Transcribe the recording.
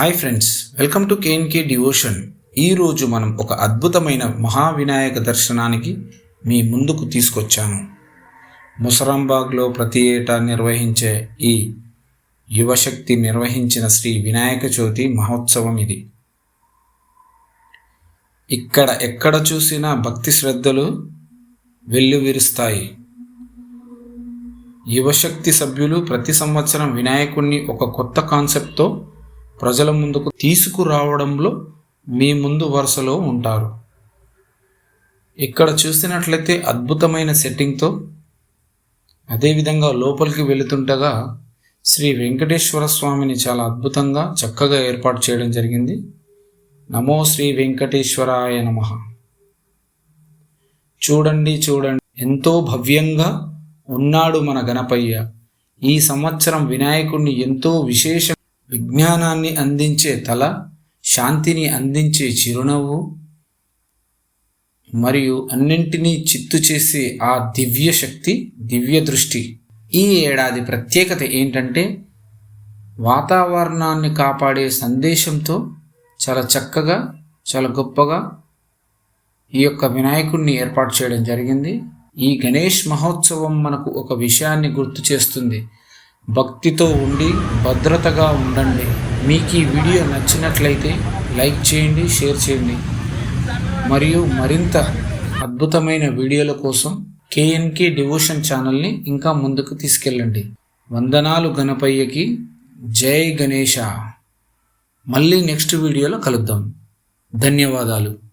Hi friends welcome to KNK devotion. ఈరోజు మనం ఒక అద్భుతమైన మహావినాయక దర్శనానికి మీ ముందుకు తీసుకొచ్చాను. ముసరాంబాగ్లో ప్రతి ఏటా నిర్వహించే ఈ యువశక్తి నిర్వహించిన శ్రీ వినాయక చవితి మహోత్సవం ఇది. ఇక్కడ ఎక్కడ చూసినా భక్తి శ్రద్ధలు వెల్లువిరుస్తాయి. యువశక్తి సభ్యులు ప్రతి సంవత్సరం వినాయకుణ్ణి ఒక కొత్త కాన్సెప్ట్తో ప్రజల ముందుకు తీసుకురావడంలో మీ ముందు వరుసలో ఉంటారు. ఇక్కడ చూసినట్లయితే అద్భుతమైన సెట్టింగ్తో అదేవిధంగా లోపలికి వెళుతుండగా శ్రీ వెంకటేశ్వర స్వామిని చాలా అద్భుతంగా చక్కగా ఏర్పాటు చేయడం జరిగింది. నమో శ్రీ వెంకటేశ్వరాయ నమ. చూడండి చూడండి ఎంతో భవ్యంగా ఉన్నాడు మన గణపయ్య. ఈ సంవత్సరం వినాయకుడిని ఎంతో విశేష విజ్ఞానాన్ని అందించే తల శాంతిని అందించే చిరునవ్వు మరియు అన్నింటినీ చిత్తు చేసే ఆ దివ్య శక్తి దివ్య దృష్టి. ఈ ఏడాది ప్రత్యేకత ఏంటంటే వాతావరణాన్ని కాపాడే సందేశంతో చాలా చక్కగా చాలా గొప్పగా ఈ యొక్క వినాయకుడిని ఏర్పాటు చేయడం జరిగింది. ఈ గణేష్ మహోత్సవం మనకు ఒక విషయాన్ని గుర్తు చేస్తుంది. భక్తితో ఉండి భద్రతగా ఉండండి. మీకు ఈ వీడియో నచ్చినట్లయితే లైక్ చేయండి షేర్ చేయండి. మరియు మరింత అద్భుతమైన వీడియోల కోసం కేఎన్కే డివోషన్ ఛానల్ని ఇంకా ముందుకు తీసుకెళ్ళండి. వందనాలు గణపయ్యకి. జై గణేష. మళ్ళీ నెక్స్ట్ వీడియోలో కలుద్దాం. ధన్యవాదాలు.